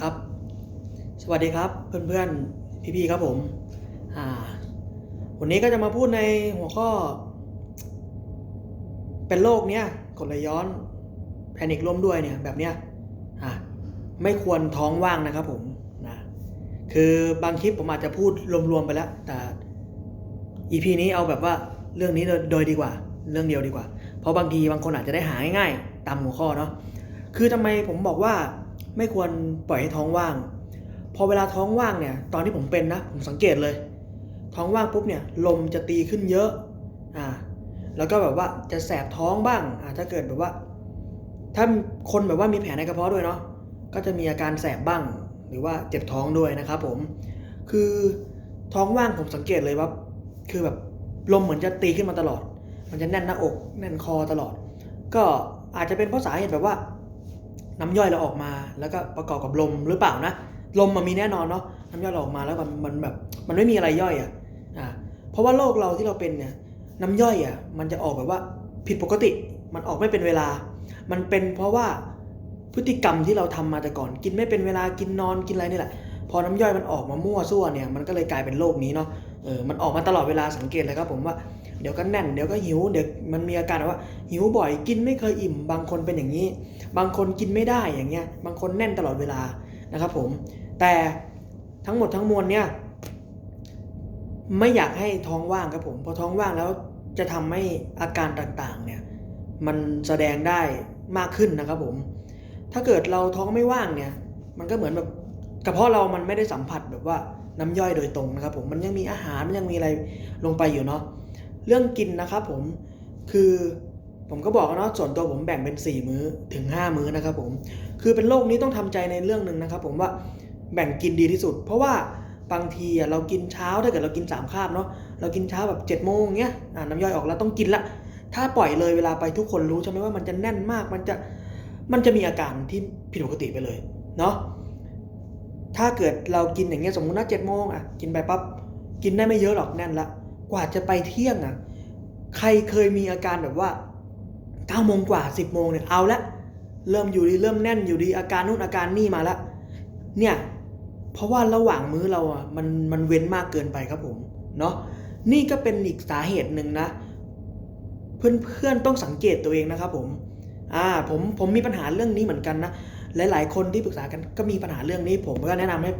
ครับ สวัสดีครับเพื่อนๆ พี่ๆ ครับผม อ่า วันนี้ก็จะมาพูดในหัวข้อ เป็นโรคเนี้ยกดไหลย้อนแพนิคร่วมด้วยเนี่ยแบบเนี้ย อ่าไม่ควรท้องว่างนะครับผมนะคือบางคลิปผมอาจจะพูดรวมๆไปแล้ว แต่ EP นี้เอาแบบว่าเรื่องนี้โดยโดยดีกว่า เรื่องเดียวดีกว่า เพราะบางทีบางคนอาจจะได้หาง่ายๆตามหัวข้อเนาะ คือทำไมผมบอกว่า ไม่ควรปล่อยให้ท้องว่าง พอเวลาท้องว่างเนี่ย ตอนที่ผมเป็นนะ ผมสังเกตเลย ท้องว่างปุ๊บเนี่ย ลมจะตีขึ้นเยอะ อ่า แล้วก็แบบว่าจะแสบท้องบ้าง อ่า ถ้าเกิดแบบว่า ถ้าคนแบบว่ามีแผลในกระเพาะด้วยเนาะ ก็จะมีอาการแสบบ้าง หรือว่าเจ็บท้องด้วยนะครับผม คือท้องว่างผมสังเกตเลยว่า คือแบบลมเหมือนจะตีขึ้นมาตลอด มันจะแน่นหน้าอก แน่นคอตลอด ก็อาจจะเป็นเพราะสาเหตุแบบว่า น้ำย่อยเราออกมา แล้วก็ประกอบกับลมหรือเปล่านะ ลมมันมีแน่นอนเนาะน้ำย่อยเราออกมาแล้วมันมันแบบมันไม่มีอะไรย่อยอะอ่าเพราะว่าโรคเราที่เราเป็นเนี่ยน้ำย่อยอะมันจะออกแบบว่าผิดปกติมันออกไม่เป็นเวลา มันเป็นเพราะว่าพฤติกรรมที่เราทำมาแต่ก่อน กินไม่เป็นเวลากินนอนกินอะไรนี่แหละ พอน้ำย่อยมันออกมามั่วซั่วเนี่ยมันก็เลยกลายเป็นโรคนี้เนาะเออมันออกมาตลอดเวลาสังเกตเลยครับผมว่า เดี๋ยวก็แน่นเดี๋ยวก็หิวเดี๋ยวมันมีอาการแบบว่า หิวบ่อยกินไม่เคยอิ่ม บางคนเป็นอย่างนี้ บางคนกินไม่ได้อย่างเงี้ยบางคนแน่นตลอดเวลานะครับผมแต่ทั้งหมดทั้งมวลเนี่ยไม่อยากให้ท้องว่างครับผมพอท้องว่างแล้วจะทำให้อาการต่างๆเนี่ยมันแสดงได้มากขึ้นนะครับผม ถ้าเกิดเราท้องไม่ว่างเนี่ย มันก็เหมือนแบบกระเพาะเรามันไม่ได้สัมผัสแบบว่าน้ำย่อยโดยตรงนะครับผม มันยังมีอาหาร มันยังมีอะไรลงไปอยู่เนาะ เรื่องกินนะครับผมคือผมก็บอกเนาะส่วนตัวผมแบ่งเป็น 4 มื้อถึง 5 มื้อนะครับผมคือเป็นโรคนี้ต้องทำใจในเรื่องหนึ่งนะครับผมว่าแบ่งกินดีที่สุด เพราะว่าบางทีอะเรากินเช้าถ้าเกิดเรากิน3คาบเนาะเรากินเช้าแบบ7จ็ดโมงเงี้ยน้ำย่อยออกแล้วต้องกินละถ้าปล่อยเลยเวลาไปทุกคนรู้ใช่ไหมว่ามันจะแน่นมากมันจะมันจะมีอาการที่ผิดปกติไปเลยเนาะถ้าเกิดเรากินอย่างเงี้ยสมมุตินะเจ็ดโมงอะกินไปปั๊บกินได้ไม่เยอะหรอกแน่นละ กว่าจะไปเที่ยงอะใครเคยมีอาการแบบว่าเก้าโมงกว่าสิบโมงเนี่ยเอาละเริ่มอยู่ดีเริ่มแน่นอยู่ดีอาการนู่นอาการนี่มาละเนี่ยเพราะว่าระหว่างมื้อเราอะมันมันเว้นมากเกินไปครับผมเนาะนี่ก็เป็นอีกสาเหตุหนึ่งนะ เพื่อนๆต้องสังเกตตัวเองนะครับผมอ่าผมผมมีปัญหาเรื่องนี้เหมือนกันนะหลายๆคนที่ปรึกษากันก็มีปัญหาเรื่องนี้ ผมก็แนะนำให้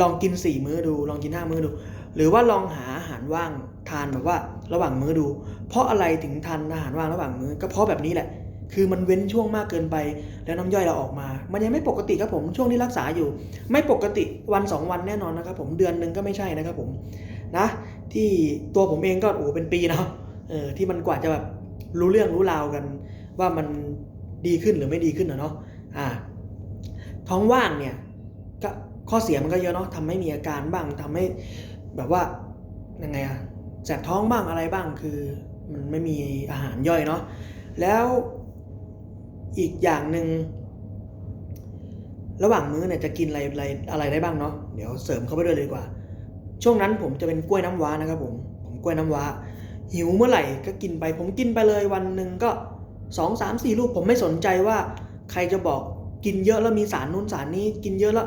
ลองกิน4มื้อดู ลองกิน5มื้อดู หรือว่าลองหาอาหารว่าง ทานแบบว่าระหว่างมื้อดู เพราะอะไรถึงทานอาหารว่างระหว่างมื้อก็เพราะแบบนี้แหละ คือมันเว้นช่วงมากเกินไป แล้วน้ำย่อยเราออกมา มันยังไม่ปกติครับผมช่วงที่รักษาอยู่ ไม่ปกติวัน 2 วันแน่นอนนะครับผมเดือนหนึ่งก็ไม่ใช่นะครับผมนะที่ตัวผมเองก็โอ้เป็นปีนะเออที่มันกว่าจะแบบรู้เรื่องรู้ราวกัน ว่ามันดีขึ้นหรือไม่ดีขึ้นเนาะอ่าท้องว่างเนี่ยก็ข้อเสียมันก็เยอะเนาะทำให้มีอาการบ้างทำให้แบบว่ายังไงอะ แสบท้องบ้างอะไรบ้างคือมันไม่มีอาหารย่อยเนาะแล้วอีกอย่างหนึ่งระหว่างมื้อเนี่ยจะกินอะไรอะไรอะไรได้บ้างเนาะเดี๋ยวเสริมเข้าไปด้วยเลยดีกว่า ช่วงนั้นผมจะเป็นกล้วยน้ำว้านะครับผมผมกล้วยน้ำว้า หิวเมื่อไหร่ก็กินไป ผมกินไปเลยวันหนึ่งก็สองสามสี่ลูกผมไม่สนใจว่า ใครจะบอกกินเยอะแล้วมีสารนู้นสารนี้ กินเยอะแล้ว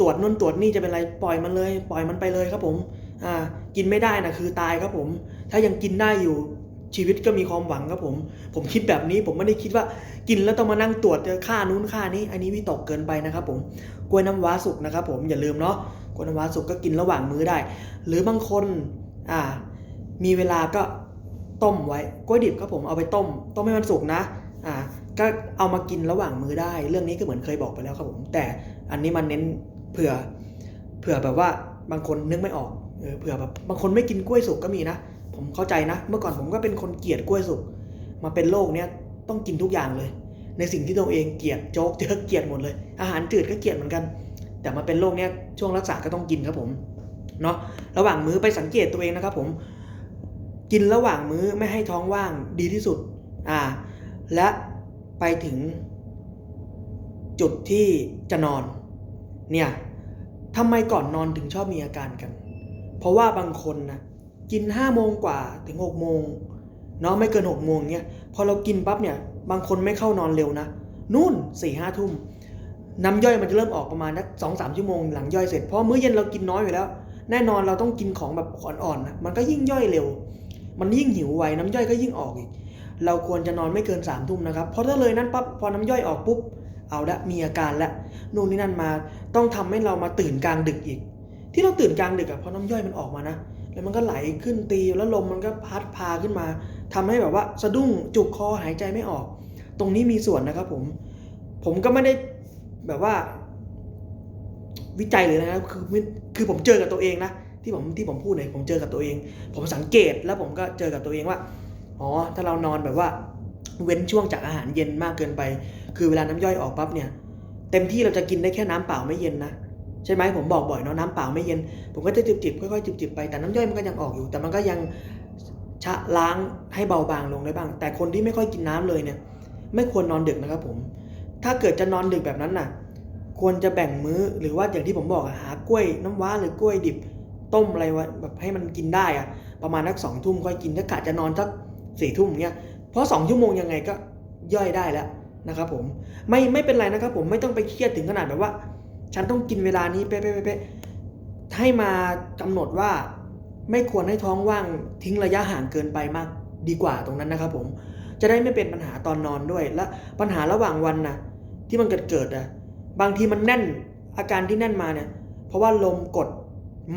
ตรวจนู่นตรวจนี่จะเป็นอะไรปล่อยมันเลย ปล่อยมันไปเลยครับผม อ่ากินไม่ได้นะคือตายครับผม ถ้ายังกินได้อยู่ชีวิตก็มีความหวังครับผม ผมคิดแบบนี้ผมไม่ได้คิดว่ากินแล้วต้องมานั่งตรวจเจอค่านู้นค่านี้ อันนี้วิตกเกินไปนะครับผมกล้วยน้ำว้าสุกนะครับผมอย่าลืมเนาะกล้วยน้ำว้าสุกก็กินระหว่างมื้อได้ หรือบางคนอ่ามีเวลาก็ต้มไว้กล้วยดิบครับผมเอาไปต้ม ต้มให้มันสุกนะอ่าก็เอามากินระหว่างมื้อได้ เรื่องนี้ก็เหมือนเคยบอกไปแล้วครับผม แต่อันนี้มันเน้นเผื่อเผื่อแบบว่าบางคนนึกไม่ออก เผื่อแบบบางคนไม่กินกล้วยสุกก็มีนะ ผมเข้าใจนะ เมื่อก่อนผมก็เป็นคนเกลียดกล้วยสุก มาเป็นโรคเนี้ยต้องกินทุกอย่างเลย ในสิ่งที่ตัวเองเกลียดโจ๊กเจอเกลียดหมดเลย อาหารจืดก็เกลียดเหมือนกัน แต่มาเป็นโรคเนี้ยช่วงรักษาก็ต้องกินครับผมเนาะระหว่างมื้อไปสังเกตตัวเองนะครับ ผม กินระหว่างมื้อไม่ให้ท้องว่างดีที่สุดอ่าและไปถึงจุดที่จะนอน เนี่ยทำไมก่อนนอนถึงชอบมีอาการกัน เพราะว่าบางคนนะกินห้าโมงกว่าถึงหกโมงเนาะไม่เกินหกโมงเนี่ยพอเรากินปั๊บเนี่ยบางคนไม่เข้านอนเร็วนะนู่นสี่ห้าทุ่มน้ำย่อยมันจะเริ่มออกประมาณนักสองสามชั่วโมงหลังย่อยเสร็จเพราะมื้อเย็นเรากินน้อยอยู่แล้ว แน่นอนเราต้องกินของแบบอ่อนๆนะมันก็ยิ่งย่อยเร็ว มันยิ่งหิวไวน้ำย่อยก็ยิ่งออกอีกเราควรจะนอนไม่เกินสามทุ่มนะครับ เพราะถ้าเลยนั้นปั๊บพอน้ำย่อยออกปุ๊บ เอาละมีอาการละนู่นนี่นั่นมาต้องทำให้เรามาตื่นกลางดึกอีก ที่เราตื่นกลางดึกอะเพราะน้ำย่อยมันออกมานะ แล้วมันก็ไหลขึ้นตีแล้วลมมันก็พัดพาขึ้นมาทำให้แบบว่าสะดุ้งจุกคอหายใจไม่ออก ตรงนี้มีส่วนนะครับผม ผมก็ไม่ได้แบบว่า วิจัยเลยนะครับคือคือผมเจอกับตัวเองนะที่ผมที่ผมพูดเนี่ยผมเจอกับตัวเอง ผมสังเกตแล้วผมก็เจอกับตัวเองว่าอ๋อถ้าเรานอนแบบว่า เว้นช่วงจากอาหารเย็นมากเกินไป คือเวลาน้ำย่อยออกปั๊บเนี่ย เต็มที่เราจะกินได้แค่น้ำเปล่าไม่เย็นนะ ใช่ไหมผมบอกบ่อยเนาะน้ำเปล่าไม่เย็น ผมก็จะจิบๆค่อยๆจิบๆไปแต่น้ำย่อยมันก็ยังออกอยู่ แต่มันก็ยังชะล้างให้เบาบางลงได้บ้าง แต่คนที่ไม่ค่อยกินน้ำเลยเนี่ย ไม่ควรนอนดึกนะครับผม ถ้าเกิดจะนอนดึกแบบนั้นน่ะ ควรจะแบ่งมื้อหรือว่าอย่างที่ผมบอกอะหากล้วยน้ำว้าหรือกล้วยดิบต้มอะไรวะแบบให้มันกินได้อะประมาณนักสองทุ่มค่อยกินถ้ากะจะนอนสักสี่ทุ่มเงี้ยเพราะสองชั่วโมงยังไงก็ย่อยได้แล้วนะครับผมไม่ไม่เป็นไรนะครับผมไม่ต้องไปเครียดถึงขนาดแบบว่า ฉันต้องกินเวลานี้เป๊ะๆๆให้มากำหนดว่าไม่ควรให้ท้องว่างทิ้งระยะห่างเกินไปมากดีกว่าตรงนั้นนะครับผมจะได้ไม่เป็นปัญหาตอนนอนด้วย และปัญหาระหว่างวันนะที่มันเกิดเกิดอะบางทีมันแน่นอาการที่แน่นมาเนี่ยเพราะว่าลมกด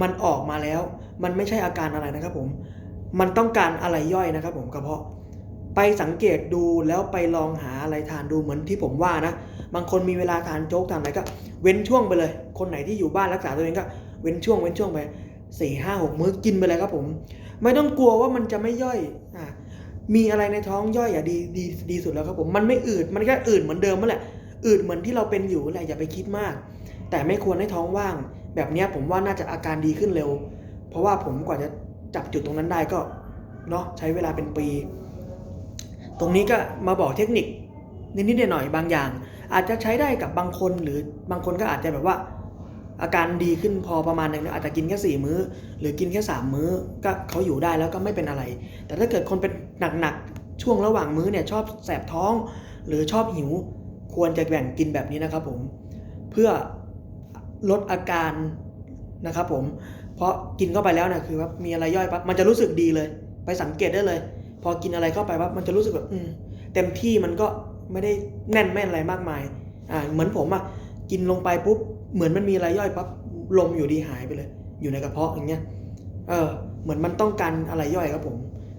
มันออกมาแล้ว มันไม่ใช่อาการอะไรนะครับผมมันต้องการอะไรย่อยนะครับผมกระเพาะ ไปสังเกตดูแล้วไปลองหาอะไรทานดูเหมือนที่ผมว่านะ บางคนมีเวลาทานโจ๊กทานอะไรก็เว้นช่วงไปเลย คนไหนที่อยู่บ้านรักษาตัวเองก็เว้นช่วงเว้นช่วงไปสี่ห้าหกมื้อกินไปเลยครับผม ไม่ต้องกลัวว่ามันจะไม่ย่อยอะมีอะไรในท้องย่อยอะดีดีดีสุดแล้วครับผมมันไม่อืดมันก็อืดเหมือนเดิมนั่นแหละอืดเหมือนที่เราเป็นอยู่แหละอย่าไปคิดมาก แต่ไม่ควรให้ท้องว่าง แบบนี้ผมว่าน่าจะอาการดีขึ้นเร็ว เพราะว่าผมกว่าจะจับจุดตรงนั้นได้ก็เนาะใช้เวลาเป็นปี ตรงนี้ก็มาบอกเทคนิคนิดๆหน่อยๆบางอย่าง อาจจะใช้ได้กับบางคนหรือบางคนก็อาจจะแบบว่า อาการดีขึ้นพอประมาณหนึงอาจจะกินแค่สี่มื้อ หรือกินแค่สามมื้อก็เขาอยู่ได้แล้วก็ไม่เป็นอะไร แต่ถ้าเกิดคนเป็นหนักๆช่วงระหว่างมื้อเนี่ยชอบแสบท้อง หรือชอบหิว ควรจะแบ่งกินแบบนี้นะครับผมเพื่อลดอาการนะครับผมเพราะกินเข้าไปแล้วนะคือว่ามีอะไรย่อยปั๊บมันจะรู้สึกดีเลย ไปสังเกตได้เลย พอกินอะไรเข้าไปปั๊บมันจะรู้สึกแบบอืมเต็มที่มันก็ไม่ได้แน่นแม่นอะไรมากมายอ่าเหมือนผมอะกินลงไปปุ๊บเหมือนมันมีอะไรย่อยปั๊บลมอยู่ดีหายไปเลย อยู่ในกระเพาะอย่างเงี้ยเออเหมือนมันต้องการอะไรย่อยครับผม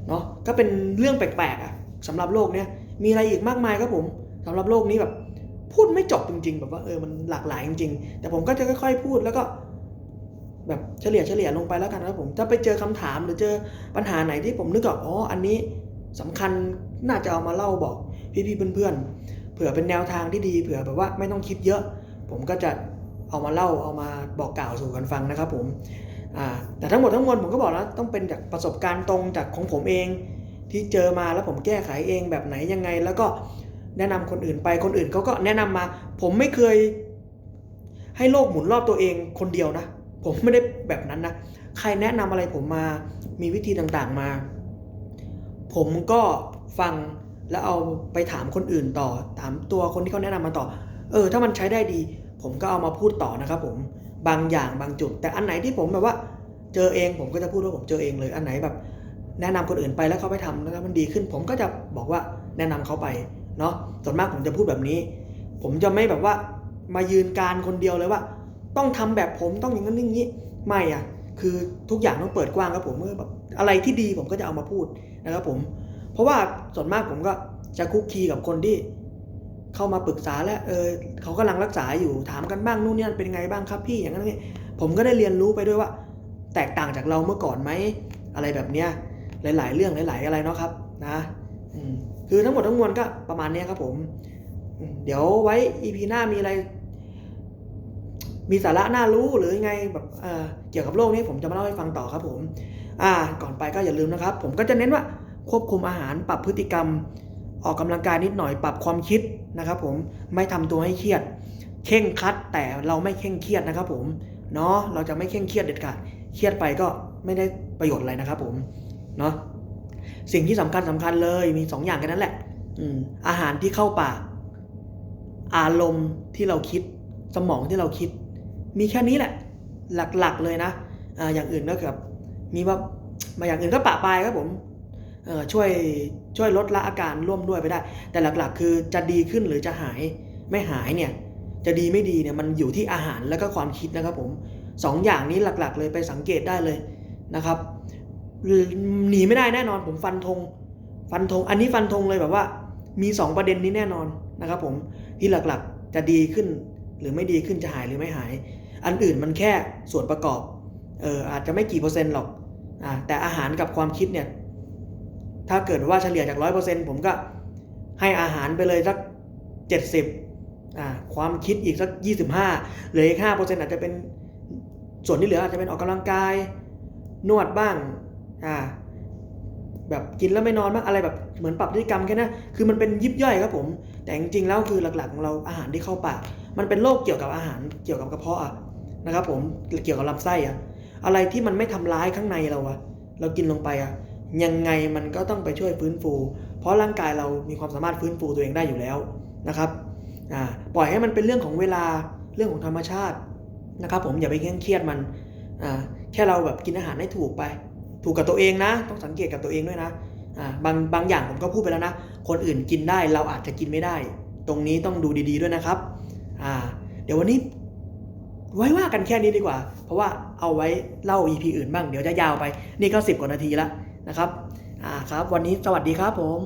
เนาะก็เป็นเรื่องแปลกๆอะสำหรับโลกเนี้ยมีอะไรอีกมากมายครับผมสำหรับโลกนี้แบบพูดไม่จบจริง ๆ แบบว่าเออมันหลากหลายจริงๆแต่ผมก็จะค่อยๆพูดแล้วก็ แบบเฉลี่ยเฉลี่ยลงไปแล้วกันนะครับผมถ้าไปเจอคำถามหรือเจอปัญหาไหนที่ผมนึกออกอ๋ออันนี้สำคัญน่าจะเอามาเล่าบอกพี่ๆเพื่อนๆเผื่อเป็นแนวทางที่ดีเผื่อแบบว่าไม่ต้องคิดเยอะ ผมก็จะเอามาเล่าเอามาบอกกล่าวสู่กันฟังนะครับผมแต่ทั้งหมดทั้งมวลผมก็บอกแล้วต้องเป็นจากประสบการณ์ตรงจากของผมเอง ที่เจอมาแล้วผมแก้ไขเองแบบไหนยังไง แล้วก็แนะนำคนอื่นไปคนอื่นเขาก็แนะนำมา ผมไม่เคยให้โลกหมุนรอบตัวเองคนเดียวนะ ผมไม่ได้แบบนั้นนะ ใครแนะนำอะไรผมมา มีวิธีต่างๆมา ผมก็ฟังแล้วเอาไปถามคนอื่นต่อ ถามตัวคนที่เขาแนะนำมาต่อ เออ ถ้ามันใช้ได้ดี ผมก็เอามาพูดต่อนะครับ ผม บางอย่างบางจุด แต่อันไหนที่ผมแบบว่า เจอเองผมก็จะพูดว่าผมเจอเองเลย อันไหนแบบ แนะนำคนอื่นไปแล้วเขาไปทำแล้วมันดีขึ้น ผมก็จะบอกว่าแนะนำเขาไป เนาะ ส่วนมากผมจะพูดแบบนี้ ผมจะไม่แบบว่า มายืนการคนเดียวเลยว่า ต้องทำแบบผมต้องอย่างนั้นอย่างนี้ไม่อะ คือทุกอย่างต้องเปิดกว้างครับผมเมื่อแบบอะไรที่ดีผมก็จะเอามาพูดนะครับผม เพราะว่าส่วนมากผมก็จะคุกคีกับคนที่เข้ามาปรึกษาและเออเขากำลังรักษาอยู่ถามกันบ้างนู่นนี่นั่นเป็นไงบ้างครับพี่อย่างนั้นนี่ผมก็ได้เรียนรู้ไปด้วยว่า แตกต่างจากเราเมื่อก่อนไหมอะไรแบบเนี้ยหลาย ๆ เรื่องหลาย ๆ อะไรเนาะครับนะคือทั้งหมดทั้งมวลก็ประมาณนี้ครับผม เดี๋ยวไว้ EP หน้ามีอะไร มีสาระน่ารู้หรือไงแบบเอ่อเกี่ยวกับโลกนี้ผมจะมาเล่าให้ฟังต่อครับผมอ่าก่อนไปก็อย่าลืมนะครับ ผมก็จะเน้นว่าควบคุมอาหารปรับพฤติกรรม ออกกำลังกายนิดหน่อยปรับความคิดนะครับ ผมไม่ทำตัวให้เครียดเข่งคัดแต่เราไม่เข่งเครียดนะครับ ผมเนาะเราจะไม่เข่งเครียดเด็ดขาดเครียดไปก็ไม่ได้ประโยชน์อะไรนะครับ ผมเนาะสิ่งที่สำคัญสำคัญเลยมีสองอย่างแค่นั้นแหละอืมอาหารที่เข้าปากอารมณ์ที่เราคิดสมองที่เราคิด มีแค่นี้แหละ หลักๆเลยนะออย่างอื่นก็แบบมีว่ามาอย่างอื่นก็ปะปายครับผมช่วยช่วยลดละอาการร่วมด้วยไปได้ แต่หลักๆ คือจะดีขึ้นหรือจะหายไม่หายเนี่ยจะดีไม่ดีเนี่ยมันอยู่ที่อาหารแล้วก็ความคิดนะครับผมสองอย่างนี้หลักๆ เลยไปสังเกตได้เลยนะครับหนีไม่ได้แน่นอนผมฟันธงฟันธงอันนี้ฟันธงเลยแบบว่า มี 2 ประเด็นนี้แน่นอนนะครับผมที่หลักๆจะดีขึ้นหรือไม่ดีขึ้นจะหายหรือไม่หาย อันอื่นมันแค่ส่วนประกอบเอออาจจะไม่กี่เปอร์เซ็นต์หรอกอ่าแต่อาหารกับความคิดเนี่ยถ้าเกิดว่าเฉลี่ยจากร้อยเปอร์เซ็นต์ผมก็ให้อาหารไปเลยสักเจ็ดสิบอ่าความคิดอีกสักยี่สิบห้าเหลืออีกห้าเปอร์เซ็นต์อาจจะเป็นส่วนที่เหลืออาจจะเป็นออกกำลังกายนวดบ้างอ่าแบบกินแล้วไม่นอนบ้างอะไรแบบเหมือนปรับพฤติกรรมแค่นั้นคือมันเป็นยิบย่อยครับผม แต่จริงๆแล้วคือหลักๆของเราอาหารที่เข้าปาก มันเป็นโรคเกี่ยวกับอาหารเกี่ยวกับกระเพาะอะ นะครับผมเกี่ยวกับลำไส้อะอะไรที่มันไม่ทำร้ายข้างในเราอะเรากินลงไปอะยังไงมันก็ต้องไปช่วยฟื้นฟู เพราะร่างกายเรามีความสามารถฟื้นฟูตัวเองได้อยู่แล้วนะครับอ่าปล่อยให้มันเป็นเรื่องของเวลาเรื่องของธรรมชาตินะครับ ผมอย่าไปเคร่งเครียดมันอ่าแค่เราแบบกินอาหารให้ถูกไป ถูกกับตัวเองนะ ต้องสังเกตกับตัวเองด้วยนะอ่าบางบางอย่างผมก็พูดไปแล้วนะ คนอื่นกินได้เราอาจจะกินไม่ได้ ตรงนี้ต้องดูดี ๆด้วยนะครับอ่าเดี๋ยววันนี้ ไว้ว่ากันแค่นี้ดีกว่า เพราะว่าเอาไว้เล่า EP อื่นบ้างเดี๋ยวจะยาวไป นี่ก็ 10 กว่านาทีแล้วนะครับอ่าครับ วันนี้สวัสดีครับผม